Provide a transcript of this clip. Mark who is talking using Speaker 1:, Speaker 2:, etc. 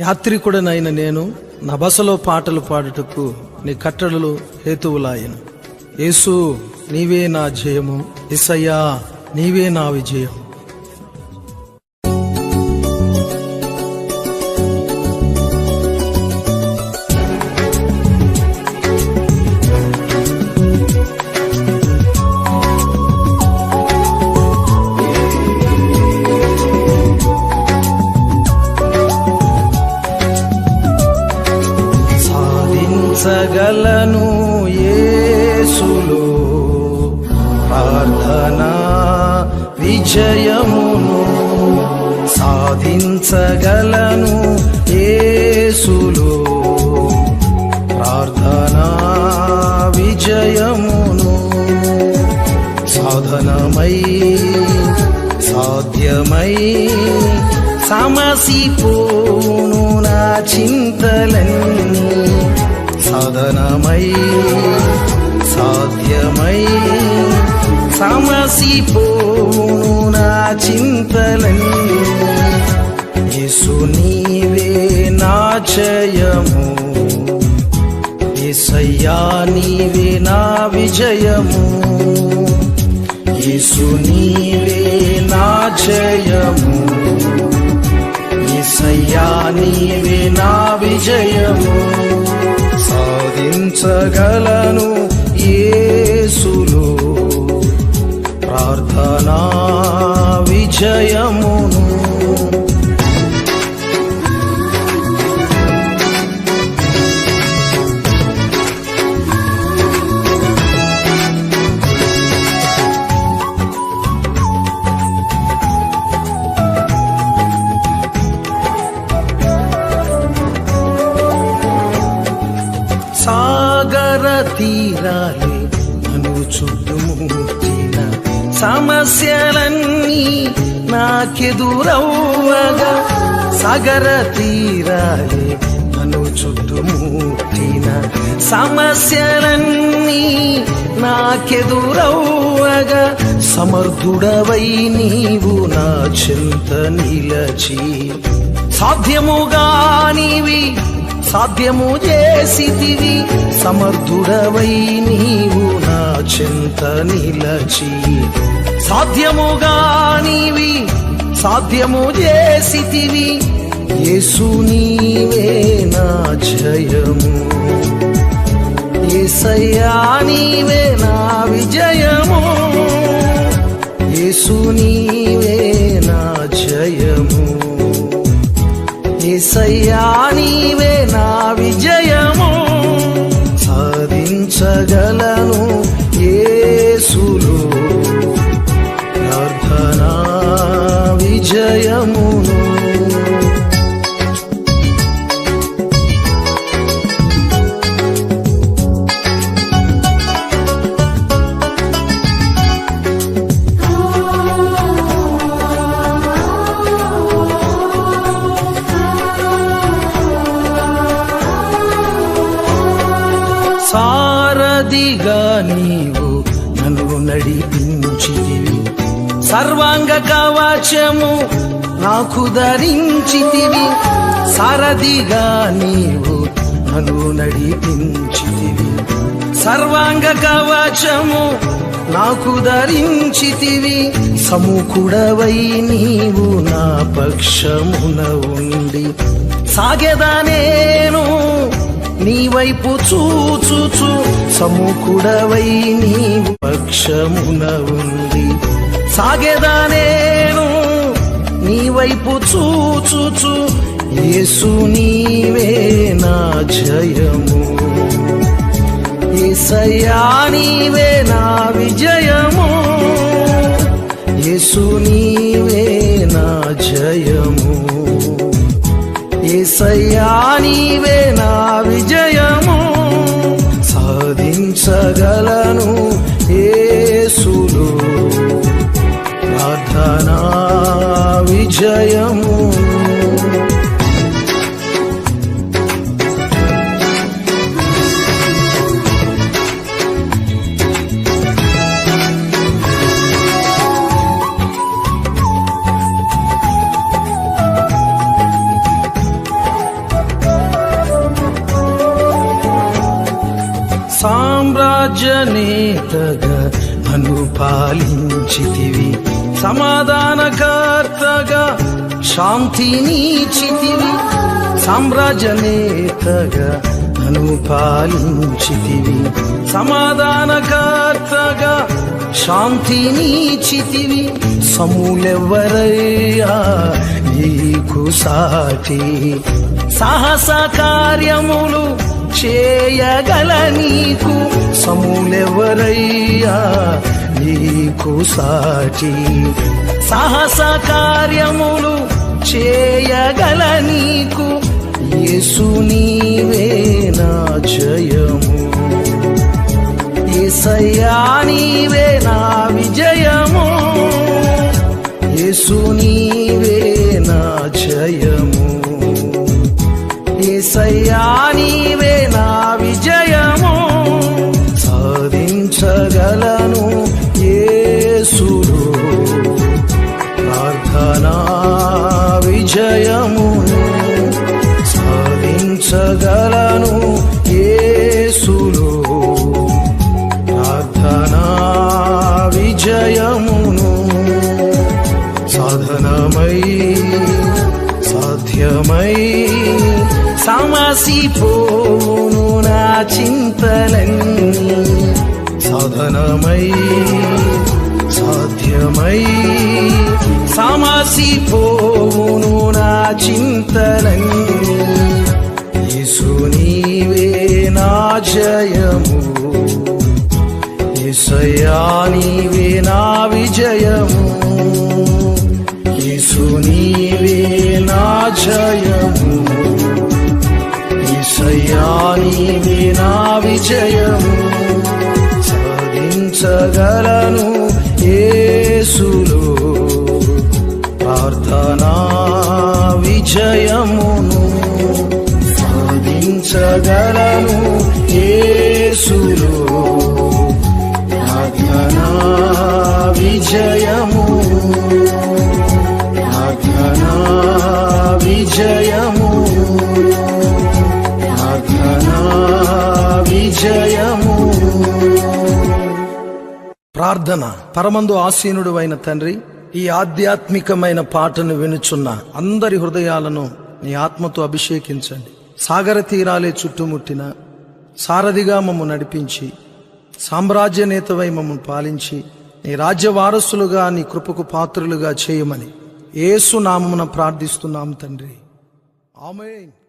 Speaker 1: యాత్రికుడనైన నేను నా బసలో పాటలు పాడుటకు నీ కట్టడలు హేతువులాయను. యేసు నీవే నా జయము. ఇసయ్యా నీవే నా విజయం. సాధించగలను యేసులో ప్రార్థన విజయమును సాధించగలను యేసులో ప్రార్థన విజయమును సాధనమై సాధ్యమై సమసిపోను నా చింతలన్నీ సాధనమై సాధ్యమై సమసిపోను నా చింతలని యేసు నీవే నా జయము. యేసయ్యా నీవే నా విజయము. యేసు నీవే నా జయము. యేసయ్యా నీవే నా విజయము. సాధించగలను యేసులో. ప్రార్థనా విజయము తీరాలి నన్ను చుట్టుముట్టిన సమస్యలన్నీ నాకెదురవ్వగా. సగర తీరాలి నన్ను చుట్టుముట్టిన సమస్యలన్నీ నాకెదురవ్వగా. సమర్థుడవై నీవు నా చింత నిలచి సాధ్యముగా నీవి సాధ్యము చేసితివి సమర్థుడవై నీవు నా చింత నిలచి. సాధ్యముగా నీవి సాధ్యము చేసితివి యేసు నీవే నా జయము. ఏసయ్యా నీవే నా విజయము. యేసు నీవే యేసయ్యా నీవే నా విజయము. సారథిగా నీవు నన్ను నడిపించితివి. సర్వాంగ కవచము నాకు ధరించితివి. సారథిగా నీవు నన్ను నడిపించితివి. సర్వాంగ కవచము నాకు ధరించితివి. సముకుడవై నీవు నా పక్షమున ఉండి సాగేదానే నీ వైపు చూచుచు సముకుడవై నీవు పక్షమున ఉంది. సాగెదా నేను నీ వైపు చూచుచు యేసు నీవే నా జయము. ఏసయ్యా నీవే నా విజయము. యేసు నీవే నా జయము. ఏసయ్యా నీవే నా సాధించగలను యేసులు ప్రార్థనా విజయం సామ్రాజ్యనేతగా నన్ను పాలించితివి. సమాధానకర్తగా శాంతినిచ్చితివి సామ్రాజ్యనేతగా నన్ను పాలించితివి. సమాధానకర్తగా శాంతినిచ్చితివి సమూలెవ్వరయ్యా నీకు సాటి. సాహస కార్యములు చే చేయగల నీకు సమూలెవరయ్యా? నీకు సాటి సాహస కార్యములు చేయగల నీకు యేసు నీవే నా సాధనమై సాధ్యమై సమసిపోను నా చింతలన్నీ యేసు నీవే నా జయము. యేసయ్యా నీవే నా విజయము. యేసు నీవే నా జయము. యేసయ్యా నీవే నా విజయము. సాధించగలను యేసులో. ప్రార్థనా విజయమును సాధించగలను ప్రార్థన. పరమందు ఆసీనుడు అయిన తండ్రి ఈ ఆధ్యాత్మికమైన పాటను వినుచున్న అందరి హృదయాలను నీ ఆత్మతో అభిషేకించండి. సాగర తీరాలే చుట్టుముట్టిన సారథిగా మమ్ము నడిపించి సామ్రాజ్య నేతవై మమ్మల్ని పాలించి నీ రాజ్య వారసులుగా నీ కృపకు పాత్రులుగా చేయమని ఏసు నామమున ప్రార్థిస్తున్నాం తండ్రి. ఆమెన్.